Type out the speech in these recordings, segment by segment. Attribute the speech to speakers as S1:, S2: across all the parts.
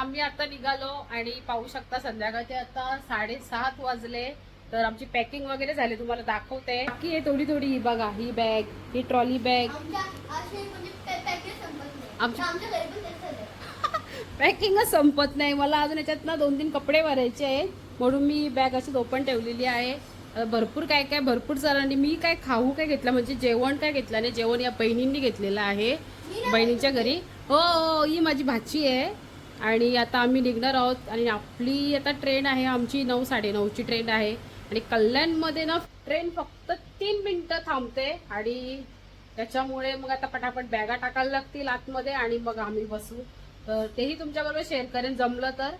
S1: आम्ही आता निघालो आणि पाहू शकता संध्याकाळचे आता साडेसात वाजले. तर आमची पॅकिंग वगैरे झाली तुम्हाला दाखवते. बाकी आहे थोडी थोडी ही बघा ही बॅग ही ट्रॉली बॅग. पॅकिंगच संपत नाही. मला अजून याच्यात ना दोन तीन कपडे भरायचे आहेत. म्हणून मी बॅग अशीच ओपन ठेवलेली आहे. भरपूर काय काय भरपूर जणांनी मी काय खाऊ काय घेतलं म्हणजे जेवण काय घेतलं नाही. जेवण या बहिणींनी घेतलेलं आहे. बहिणीच्या घरी. हो हो ही माझी भाची आहे. आणि आता आम्ही निघणार आहोत आणि आपली आता ट्रेन आहे आमची नऊ साडेनऊची ट्रेन आहे. आणि कल्याणमध्ये ना ट्रेन फक्त तीन मिनटं थांबते आणि त्याच्यामुळे मग आता पटापट बॅगा टाकायला लागतील आतमध्ये आणि मग आम्ही बसू. तर तेही तुमच्याबरोबर शेअर करेन. जमलं तर.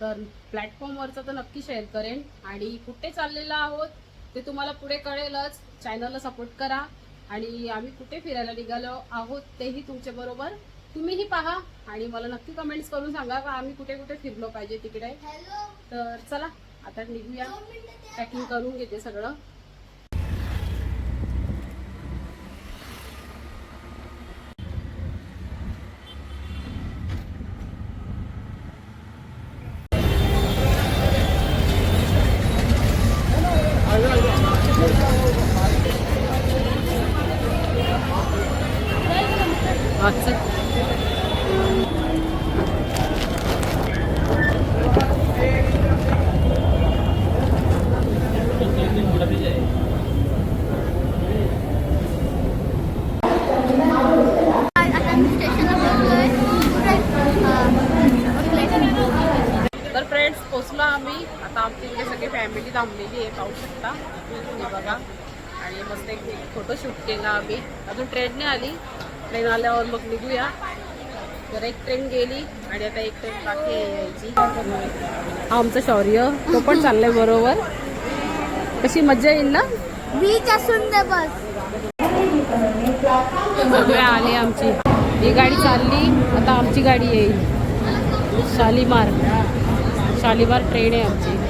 S1: तर प्लॅटफॉर्मवरचं तर नक्की शेअर करेन. आणि कुठे चाललेलं आहोत ते तुम्हाला पुढे कळेलच. चॅनलला सपोर्ट करा. आणि आम्ही कुठे फिरायला निघालो आहोत तेही तुमच्याबरोबर तुम्हीही पहा आणि मला नक्की कमेंट्स करून सांगा का आम्ही कुठे कुठे फिरलो पाहिजे तिकडे. तर चला आता निघूया. पॅकिंग करून घेते सगळं. आजचं
S2: आता मी स्टेशनला पोहोचलोय
S1: तर फ्रेंड्स पोचलो आम्ही आता आमची इकडे सगळी फॅमिली थांबलेली आहे पाहू शकता हे बघा आणि मस्त एक फोटोशूट केला आम्ही. अजून ट्रेनने आली. ट्रेन आल्यावर मग निघूया. तर एक ट्रेन गेली आणि आता एक ट्रेन बाकी यायची. हा आमचं शौर्य. तो पण चाललाय बरोबर. कशी मजा येईल ना?
S2: बीच असून दे बस.
S1: सगळे आले आमची. ही गाडी चालली. आता आमची गाडी येईल. शालीमार. शालीमार ट्रेन आहे आमची.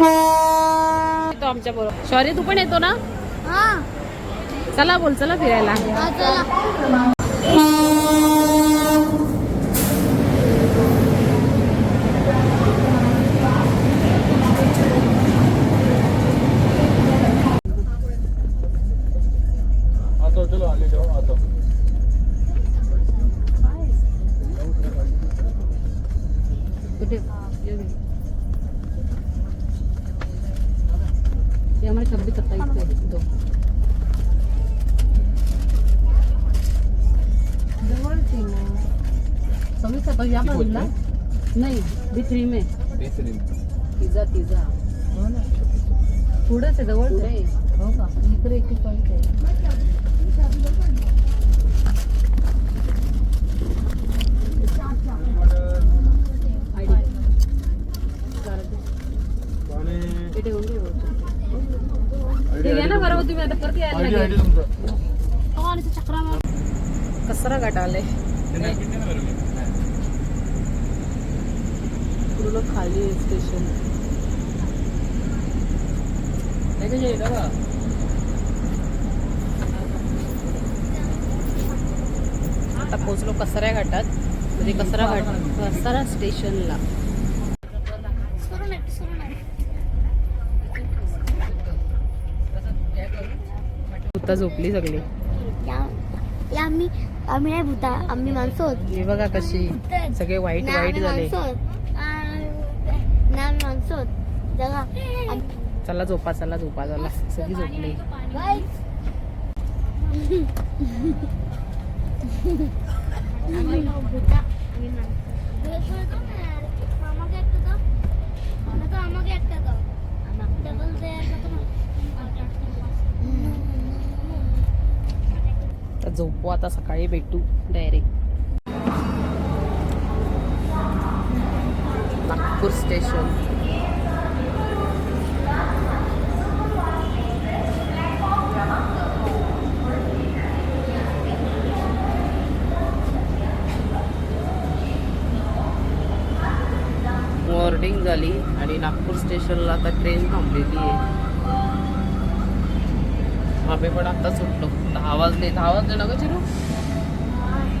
S1: तो आमच्या बरोबर. शौर्य तू पण येतो ना?
S2: हा.
S1: चला बोल चला फिरायला.
S2: हा, चला.
S3: आता चलो आले जाओ आता.
S1: कुठे? ये हमारे छब्बीस सत्ताईस पे दो सव्वीस सत्तावीस या बाजूला नाही बी थ्री में। तिजा तिजा पुढेच आहे जवळ हो का इकडे एक पॉईंट आहे घाट आले पूर्ण खाली स्टेशन आता पोचलो कसऱ्या घाटात. म्हणजे कसरा घाट कसरा स्टेशनला
S2: सुरू नाही सुरू नाही
S1: भूता झोपली सगळी
S2: या या आम्ही आम्ही नाही भूता आम्ही माणसं आहोत
S1: हे बघा कशी सगळे वाईट
S2: नाही,
S1: वाईट
S2: आम्ही
S1: झाले
S2: माणसं आहोत. आ, नाही आम्ही माणसं आहोत जगा आम-
S1: चला झोपा चला झोपा चला सगळी झोपली
S2: Guys. आम्ही भूता आम्ही माणसं আমাকে একটা দাও দাদা আমাকে একটা দাও ডাবল দেয়ার
S1: झोपू आता सकाळी भेटू डायरेक्ट नागपूर स्टेशन मॉर्निंग झाली आणि नागपूर स्टेशनला आता ट्रेन थांबलेली आहे. आम्ही पण आता सुटलो. दहा वाजले. दहा वाजले ना ग चिरू?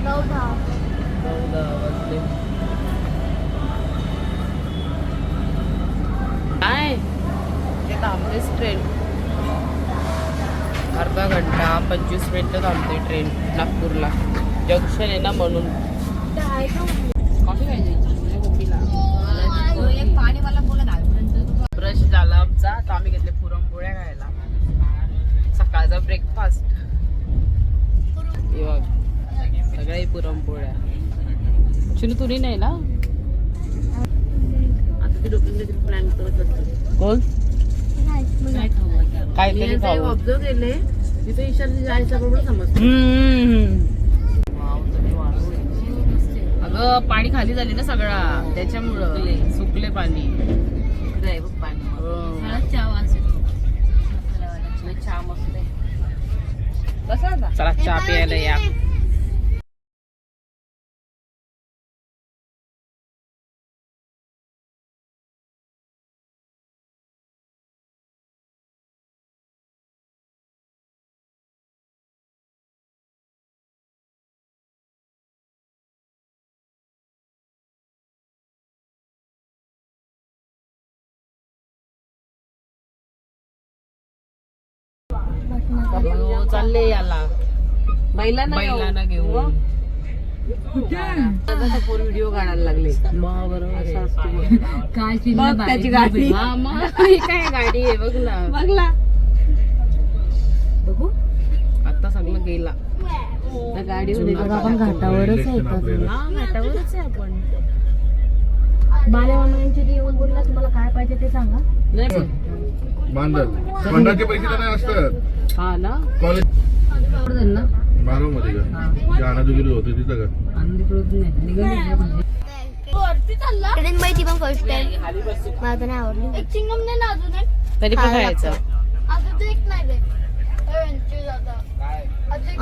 S2: दहा
S1: वाजले. काय? ते थांबतेच ट्रेन अर्धा घंटा पंचवीस मिनटं थांबते ट्रेन नागपूरला. जंक्शन आहे ना म्हणून कॉफी खायची मम्मीला ब्रश झाला आमचा तर आम्ही घेतले पुरणपोळ्या खायला सकाळचा ब्रेकफास्ट सगळ्याही पुरणपोळ्या चिनू तुरी नाही ना? कोण? काय
S4: ऑब्झर्व केले तिथे बरोबर समजतं
S1: अगं पाणी खाली झाले ना सगळा. त्याच्यामुळं. सुकले पाणी. हो. चला चहा प्यायला या. हो, चालले याला. बैलांना घेऊन.
S4: व्हिडिओ काढायला लागले. काय बघ त्याची गाडी.
S1: हा मग ही काय गाडी आहे? बघ ना.
S4: बघला. बघू.
S1: आता सगळं गेला
S4: त्या गाडीमध्ये आपण घाटावरच
S1: हा घाटावरच आहे आपण.
S2: बाले मामांची ती येऊन बोलला तुम्हाला काय पाहिजे ते सांगा.
S3: मांडर मांडरचे पैसे तर नाही असतात.
S1: हा ना?
S3: कॉलेज
S4: ना?
S3: बारावमध्ये का जाणं गेलो होतो तिथं का?
S4: आणि तिकडून निघाली
S2: ट्रेन माहिती पण फर्स्ट टाइम मला नाही आवडली. एक चिंगम दे ना अजून एक.
S1: तरी पण खायचं?
S2: अजून ते एक नाही दे.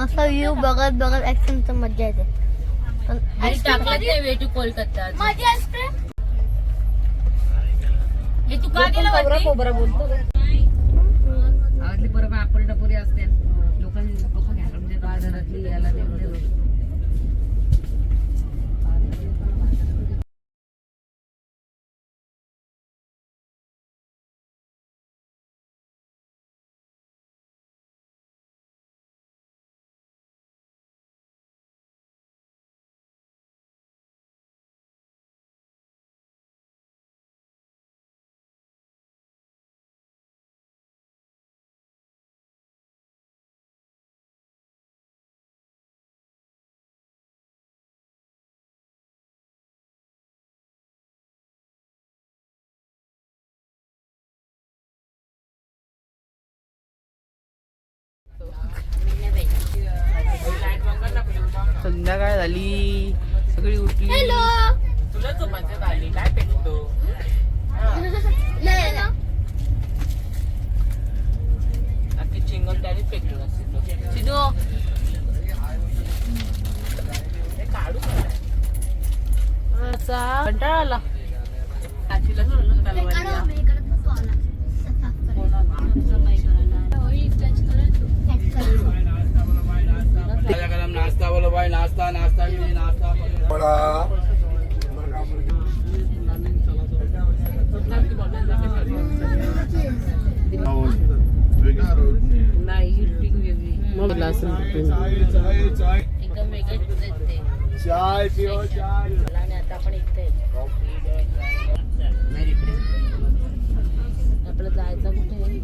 S2: असा व्ह्यू बघत बघत ऍक्शनचं मजा येते. पण
S4: टाकलं वे टू कोलकाता.
S2: माझी आईस्क्रीम
S4: हे तू का खोबरा बोलतो बरोबर आपण टपोरी असते. लोकांनी लोक घ्यायला म्हणजे घरातली याला ते
S1: संध्याकाळ झाली. सगळी उठली.
S2: हॅलो.
S1: तुला झोपायचं आली काय पेटतो? अख्खी चिंगल त्याने पेटलं असेल सिद्धू. हे काढू कंटाळा आला. काशीला सोडलं त्याला वाटलं.
S5: नाश्ता बोलो भाई नाश्ता नाश्ता नाश्ता
S3: वेगळा रोड नाही
S4: नाही ही ड्रिंक वेगळी
S1: मग दिला असेल तिथे.
S3: चाय चाय
S4: एकदम वेगळं ते.
S3: चाय पिओ चाय.
S4: आणि आता आपण इथे आपलं जायचं कुठे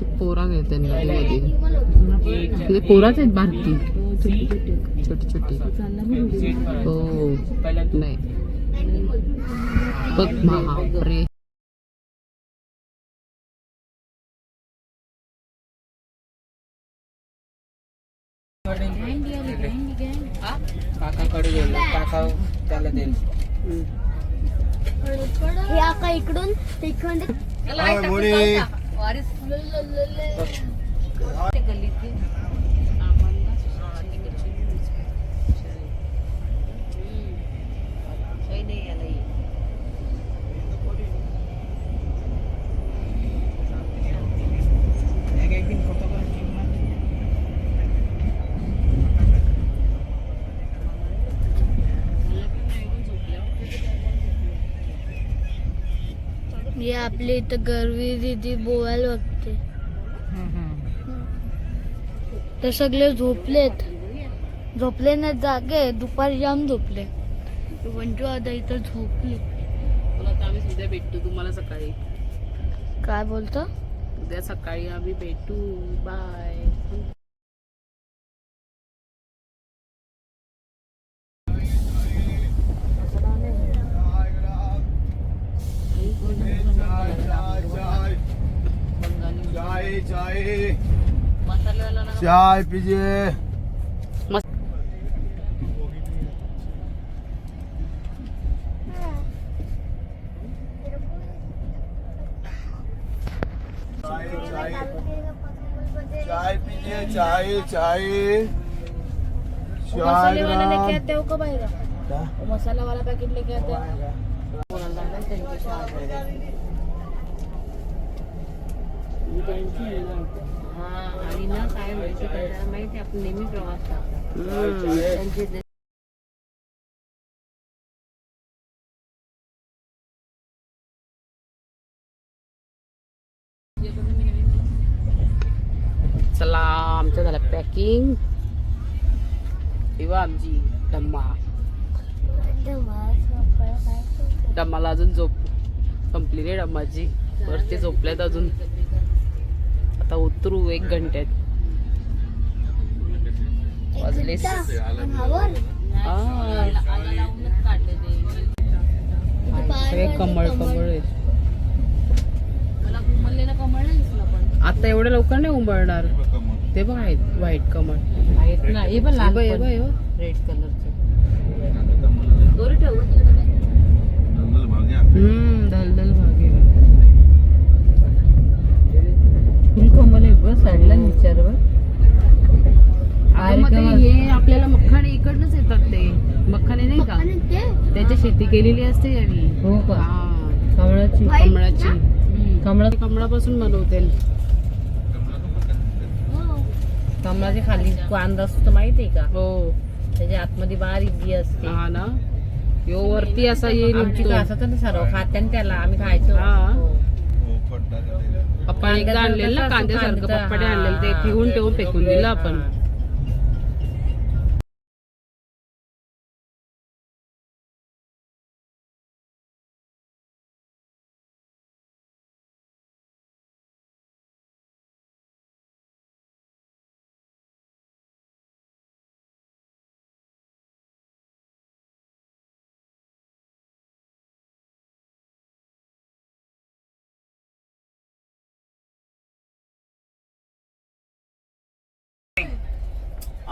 S1: अशी पोरा घेते नदीमध्ये म्हणजे पोराच आहेत बारकी छोटी छोटी. हो. नाही. बघ बापरे.
S5: काकाकडे गेलो. काका त्याला देईल.
S2: हे आका इकडून तिकडून
S3: वारिस गली थी मोरे
S2: आपली इथं गरवी दिदी बोवायला बघते. ते सगळे झोपलेत. झोपले नाही जागे दुपारी जाम झोपले. मंजू आता इथं झोपली.
S1: तुला आम्ही उद्या भेटू तुम्हाला सकाळी.
S2: काय बोलतो?
S1: उद्या सकाळी आम्ही भेटू. बाय.
S5: चाय चाय चाय पीजिए। चाय पीजिए चाय चाय।
S1: मसाले वाला लेके
S5: चाय
S1: आते हो कब आएगा वो मसाला वाला पैकेट लेके आते हो?
S4: हा आणि ना काय माहिती आपण नेहमी प्रवास
S1: चला आमचं झालं पॅकिंग किंवा आमची डम्मा डम्माला अजून झोप संपली रे डम्माची वरती झोपल्यात अजून. आता उतरू एक घंट्यात. वाजले कमळ कमळ आता एवढ्या लवकर नाही उमळणार ते बघ आहेत व्हाईट कमळ.
S4: आहेत ना हे पण
S1: हे
S4: लहान
S1: बघ.
S4: रेड कलरचे?
S1: हम्म दलदल भाग आहे
S4: फुल कमल आहे बघ साईडला
S1: हे आपल्याला मखाणे इकडनंच येतात ते. मखाणे नाही का? त्याची शेती केलेली असते यावी
S4: हो का?
S1: हा,
S4: कमळाची.
S1: कमळाची.
S4: कमळा
S1: कमळापासून बनवते
S4: कमळाची खाली कांदा असतो माहिती आहे का?
S1: हो.
S4: त्याच्या आतमध्ये बारीक बी असते.
S1: हा ना? यो वरती असा येईल
S4: आमची असं तर सर्व खात्याने त्याला आम्ही खायचो.
S1: हा. पप्पा एकदा आणलेलं ना कांद्यासारखं पप्पाने आणलेलं ते ठेवून ठेवून फेकून दिलं आपण.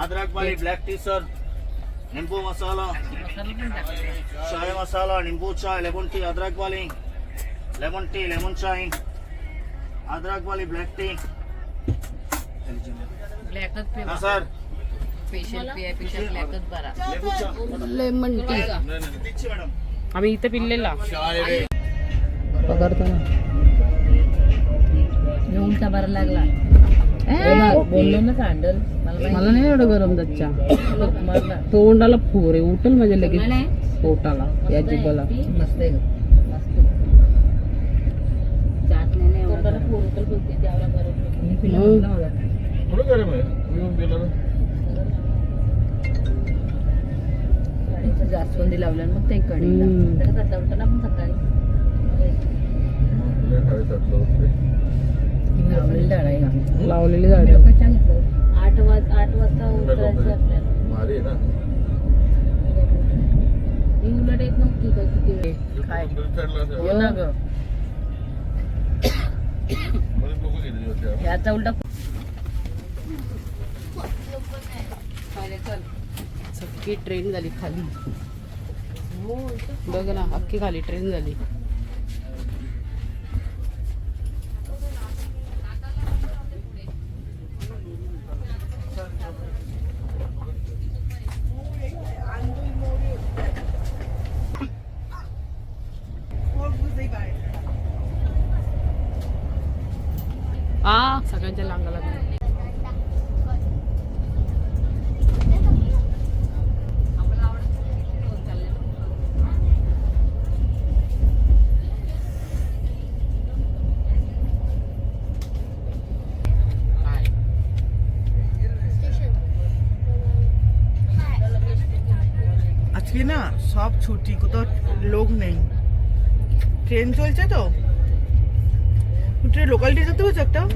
S5: अदरक वाली ब्लॅक टी सर नींबू मसाला। चाय मसाला नींबू चाय लेमन टी अदरक वाली लेमन टी लेमन चाय। अदरक वाली ब्लॅक टी हाँ सर लेमन
S1: टी आम्ही इथं पिल्लेला. पकडतो ना
S4: हे उलटा बरा लागला. बोललो ना सँडल मला
S1: नाही एवढं गरम दच्चा. तोंडाला फुर आहे उठल माझ्या लगेच
S4: नाही
S1: पोटाला या जिभेला.
S4: मस्त आहे. जास्वंदी लावलं मग ते कढीला ना पण सकाळी. लावलेली डाळ आहे?
S1: लावलेली झाड
S4: आठ वाज आठ वाजता उतरायचं आपल्याला.
S3: भारी आहे ना?
S4: ही उलट येत नव्हती का किती वेळ?
S1: काय.
S4: हो ना ग. याचा उलटा
S1: सगळी ट्रेन झाली खाली. बघ ना अख्खी खाली ट्रेन झाली. सगळ्यांच्या लांगा আজকে না
S6: সব ছুটি কোথাও লোক নেই। ট্রেন চলছে তো? कुठे लोकल ट्रेन
S1: होतं शकतं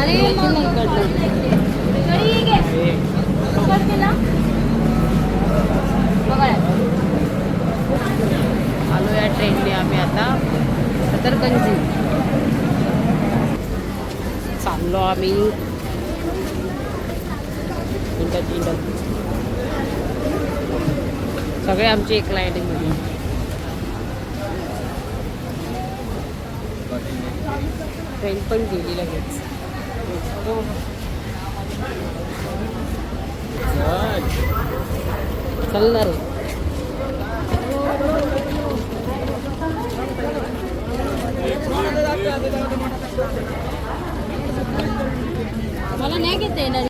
S2: अरे
S1: आलो या ट्रेनने आम्ही आता सतरगंजी चाललो आम्ही इंडत इंडत सगळे आमचे एक लाईनीमध्ये ट्रेन पण गेली लगेच. चालणार you. मला नाही घेता येणार.